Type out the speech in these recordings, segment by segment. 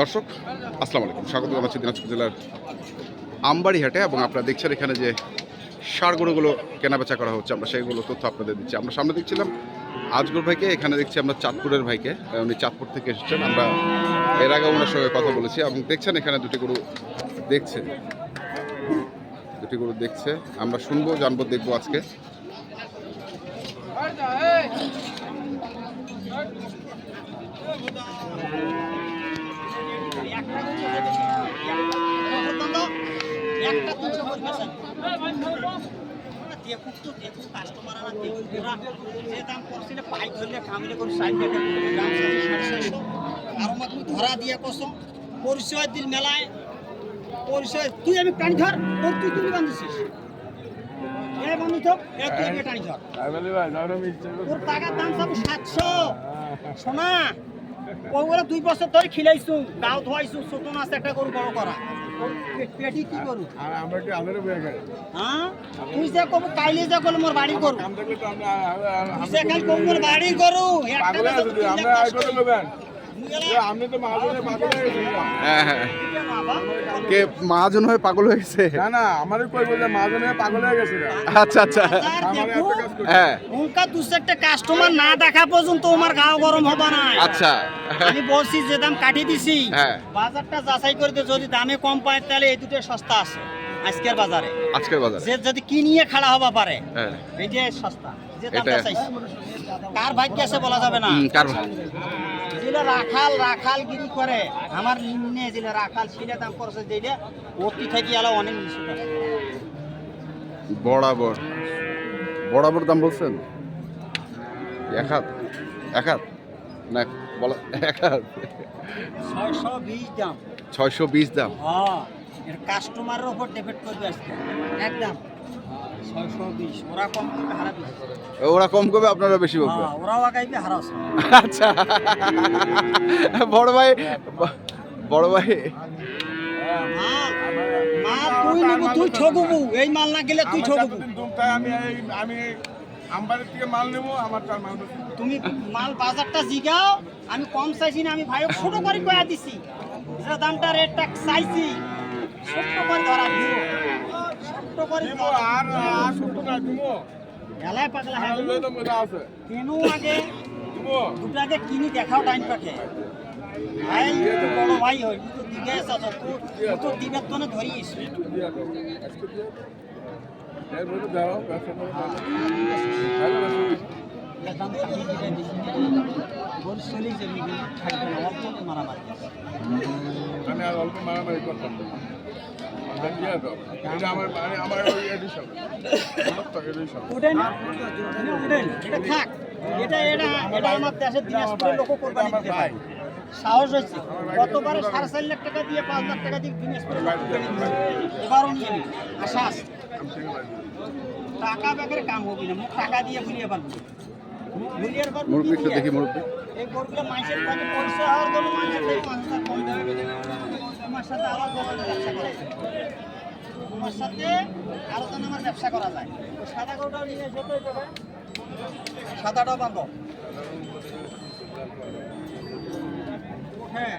দর্শক, আসসালামু আলাইকুম। স্বাগত জানাচ্ছি দিনাজপুর জেলার আমবাড়ি হাটে এবং আপনারা দেখছেন এখানে যে সার গরুগুলো কেনাবেচা করা হচ্ছে, আমরা সেইগুলো তথ্য আপনাদের দিচ্ছি। আমরা সামনে দেখছিলাম আজগর ভাইকে, এখানে দেখছি আমরা চাঁদপুরের ভাইকে উনি চাঁদপুর থেকে এসেছেন। আমরা এর আগে ওনার সঙ্গে কথা বলেছি এবং দেখছেন এখানে দুটি গরু দেখছে। দুটি গরু দেখছে। আমরা শুনব, জানব, দেখব আজকে একটা তিনশো পরিবেশন দেখুক তো দেখুক কাস্টমার আর দেখুক ওরা যে দাম করছিল পাইক ধরলে কামড়ে করে সাইড আর আমার তুমি ধরা দিয়ে কস পরিচয় দিল মেলায় পরিচয় তুই আমি টানি ধর তোর তুই তুমি বান্ধিছিস? এ বান্ধি থাক এ তুই আমি টানি ধর। তোর টাকার দাম সব সাতশো। শোনা ওগুলো দুই বছর ধরে খিলাইছু গাও ধোয়াইছু ছোট নাচ একটা গরু বড় করা। ওর পেটি কি করু? হ্যাঁ? তুই যে কব কাইলে যে কল মোর বাড়ি করু। তুই যে কাল কব মোর বাড়ি করু একটা বেচা তো তিন লাখ দশ করি। মুই এলা- হ্যাঁ হ্যাঁ কে মহাজন হয়ে পাগল হয়ে গেছে? না না আমারই কই বলে মাঝে পাগল হয়ে গেছে। আচ্ছা আচ্ছা। করি। হ্যাঁ। উনকা দু চারটে কাস্টমার না দেখা পর্যন্ত আমার গাও গরম হবে না আচ্ছা। আমি বলছি যে দাম কাটি দিছি। হ্যাঁ। বাজারটা যাচাই করে যদি দামে কম পায় তাহলে এই দুটো সস্তা আছে আজকের বাজারে। আজকের বাজার? যে যদি কিনিয়ে খাড়া হবা পারে হ্যাঁ। এই যে সস্তা। যে দামটা চাইছি। কার ভাগ্য আছে বলা যাবে না। কার যেটা রাখাল রাখাল গিরি করে। আমার নিম্নে যেটা রাখাল সেটা দাম করছে যেটা অতি থাকি এলো অনেক নিচু। বরাবর। বরাবর দাম বলছেন? এক হাত এক হাত। না বলা এক ছয়শো বিশ দাম। ছয়শো বিশ দাম। হ্যাঁ কাস্টমারের উপর ডিপেন্ড করবে আজকে। একদম ওরা কম করবে হারাবি ওরা কম করবে আপনারা বেশি হ্যাঁ আগাইবে আচ্ছা। বড় ভাই বড় ভাই। মাল তুই তুই ঠকবু এই মাল না গেলে তুই আমি এই- আমি আমবাড়ির থেকে মাল নেব আমার তার মাল তুমি মাল বাজারটা জিগাও আমি কম চাইছি না আমি ভাইও ছোট করে কয়া দিছি। যে দামটা রেটটা চাইছি ছোট্ট করে ধরা দিছি ছোট্ট করে দিব আর আর পাগলা হ্যাঁ মজা আছে। কেন আগে দুটো আগে কিনি দেখাও টাইম পাকে ভাই তো বড় ভাই হই তুই তো দিগে আসাস তুই তো দিবের তো ধরিস। আমি আর অল্প মারামারি করতাম আমার আমার ওই এডিশন থাক এটা এটা এটা আমার দেশের দিনাজপুরের লোক কোরবানি সাহস হয়েছে গতবারে সাড়ে চার লাখ টাকা দিয়ে পাঁচ লাখ টাকা দিয়ে দিনাজপুরের এবারও নিয়ে আশা আছে টাকা ব্যাগের কাম হবি না মুখ টাকা দিয়ে ভুলিয়ে পারবি মুখ ভুলিয়ে পারবি মুরব্বী কি একটু দিয়ে? দেখি মুরব্বী। এই গরুগুলো কাছে হওয়ার জন্য মানুষের থেকে পাঁচ হাজার কম দেবে আমার সাথে আবার ব্যবসা করা। যায় আমার সাথে আরও যেন আমার ব্যবসা করা যায়। সাদা গরুটাও নিয়ে এসে তো এটা সাদাটাও বাঁধো। হ্যাঁ।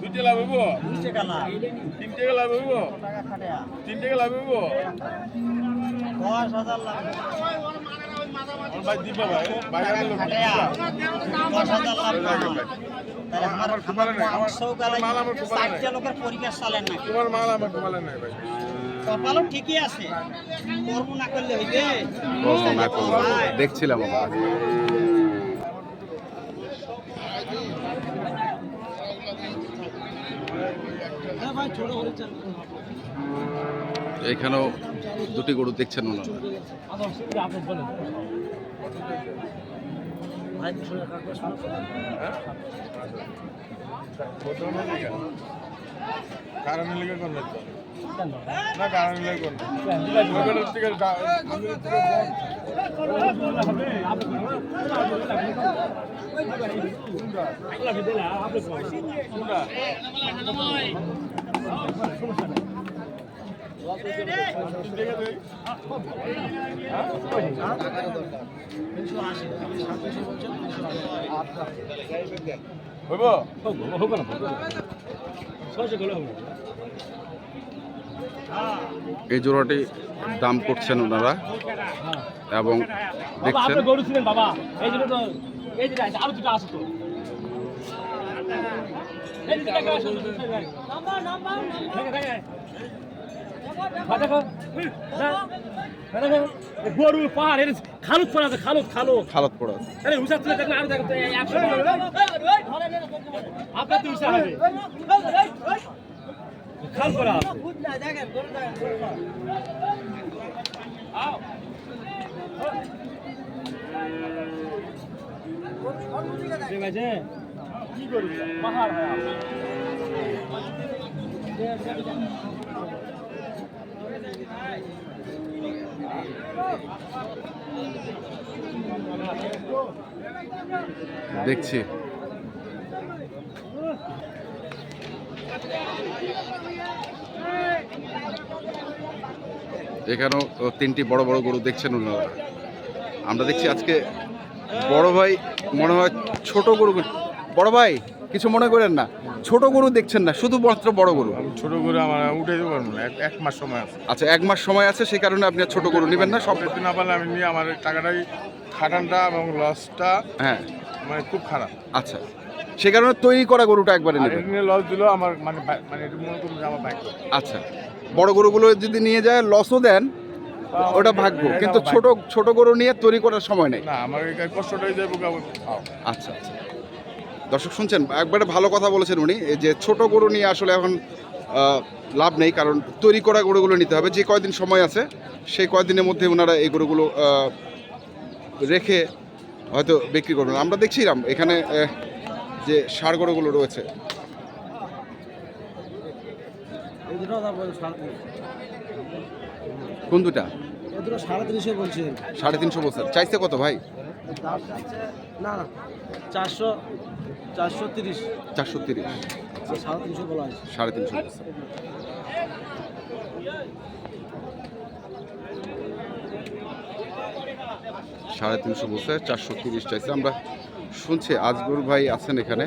দুইটা লাভ হইব? টাকা লাভ হইব? টাকা খাটিয়া তিন টাকা লাভ হইব? দশ হাজার লাভ। আমার ভাই দিবা ভাই বাইরে লোক দশ হাজার লাভ আমার কুমারে নাই, তোমার মাল আমার ভাই। কপালও ঠিকই আছে। কর্ম না করলে হইবে। দেখছিলাম এখানেও দুটি গরু দেখছেন ওনারা। কারণ না কারণ এই জোড়াটি দাম করছেন ওনারা এবং দেখছেন। গরু ছিলেন বাবা। এই জন্য এই যে আছে আরও দুটো আছে তো। গরু পাহাড় এর খালুত পড়া আছে খালুত খালুত। খালত পড়া আছে। আরে উষা তুলে দেখলে আরও দেখো তো এই একশো আপনার তো উষা হবে খাল আছে। ঠিক আছে কি করবি পাহাড় হয় দেখছি। এখানেও তিনটি বড় বড় গরু দেখছেন আমরা দেখছি আজকে বড় ভাই মনে হয় ছোট গরু বড় ভাই কিছু মনে করেন না। ছোট গরু দেখছেন না শুধুমাত্র বড় গরু। ছোট গরু আমার উঠে না এক- মাস সময় আছে। আচ্ছা এক মাস সময় আছে সেই কারণে আপনি ছোট গরু নেবেন না সব না পারলে আমি নিয়ে আমার টাকাটাই খাটানটা এবং লসটা হ্যাঁ। মানে খুব খারাপ। আচ্ছা সেই কারণে তৈরি করা গরুটা একবারে নেবেন। লস দিলেও আমার মানে মানে মনে আমার আচ্ছা বড় গরুগুলো যদি নিয়ে যায় লসও দেন ওটা ভাগ্য। কিন্তু ছোট ছোট গরু নিয়ে তৈরি করার সময় নেই। না আমার কষ্টটাই যাব আচ্ছা আচ্ছা। দর্শক শুনছেন? একবারে ভালো কথা বলেছেন উনি। যে ছোট গরু নিয়ে আসলে এখন লাভ নেই কারণ তৈরি করা গরুগুলো নিতে হবে। যে কয়দিন সময় আছে সেই কয়দিনের মধ্যে ওনারা এই গরুগুলো রেখে হয়তো বিক্রি করবেন। আমরা দেখছিলাম এখানে যে সার গরুগুলো রয়েছে। কোন দুটা? সাড়ে তিনশো বলছিলেন সাড়ে তিনশো বছর চাইছে কত ভাই? না না চারশো চারশো তিরিশ। চারশো তিরিশ। সাড়ে তিনশো বলা হয়েছে। সাড়ে তিনশো সাড়ে তিনশো চারশো তিরিশ চাইছে। আমরা শুনছি আজগর ভাই আছেন এখানে।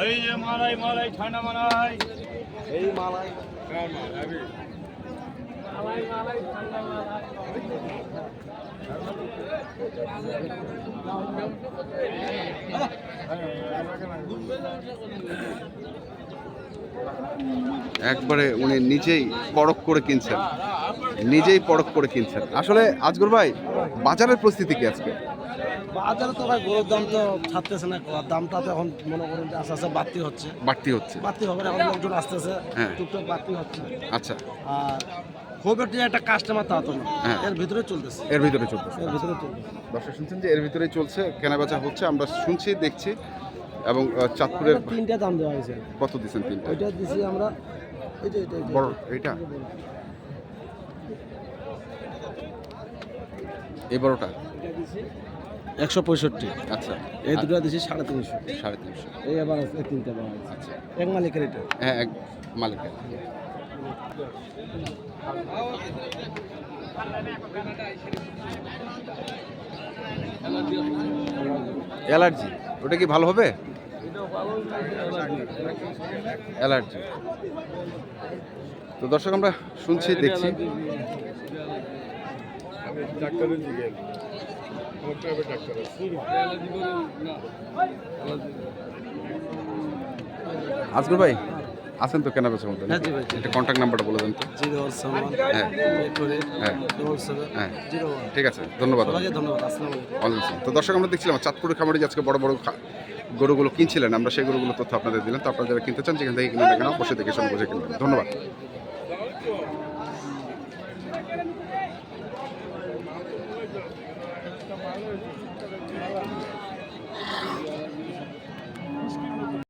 এই যে মালাই মালাই ঠান্ডা মালাই এই মালাই মালাই মালাই ঠান্ডা মালাই একবারে উনি নিজেই পরখ করে কিনছেন। নিজেই পরখ করে কিনছেন। আসলে আজগর ভাই বাজারের পরিস্থিতি কি আজকে? বাজারে তো ভাই গরুর দাম তো ছাড়তেছে না। দামটা তো এখন মনে করুন যে আস্তে আস্তে বাড়তি হচ্ছে। বাড়তি হচ্ছে। বাড়তি হবে এখন লোকজন আসতেছে হ্যাঁ। টুকটাক বাড়তি হচ্ছে। আচ্ছা। আর খুব একটি একটা কাস্টমার তা হতো না। হ্যাঁ। এর ভিতরে চলতেছে। এর ভিতরে চলতেছে। এর ভিতরে চলতেছে। দর্শক শুনছেন যে এর ভিতরেই চলছে কেনাবেচা হচ্ছে। আমরা শুনছি দেখছি। এবং চাঁদপুরের তিনটা দাম দেওয়া হয়েছে। কত দিচ্ছেন তিনটা? ওইটা দিছি আমরা এটা এটা এটা বড় এইটা? এই বড়টা? একশো পঁয়ষট্টি। আচ্ছা। এই দুটো দিছি সাড়ে তিনশো। সাড়ে তিনশো। এই আবার আছে তিনটা দেওয়া হয়েছে। আচ্ছা। এক মালিকের এটা। হ্যাঁ এক মালিকের। অ্যালার্জি? ওটা কি ভালো হবে? অ্যালার্জি তো দর্শক আমরা শুনছি দেখছি। আজগর ভাই আছেন তো কেনা বেচার মধ্যে? হ্যাঁ একটা কন্ট্যাক্ট নাম্বারটা বলে দেন তো। হ্যাঁ। হ্যাঁ। হ্যাঁ। ঠিক আছে ধন্যবাদ। তো দর্শক আমরা দেখছিলাম চাঁদপুরের খামারে আজকে বড় বড় গরুগুলো কিনছিলেন আমরা সেই গরুগুলো তথ্য আপনাদের দিলাম। তো আপনারা যারা কিনতে চান যেখান থেকে কিনে না কেন অবশ্যই দেখে শুনে বুঝে কিনবেন। ধন্যবাদ।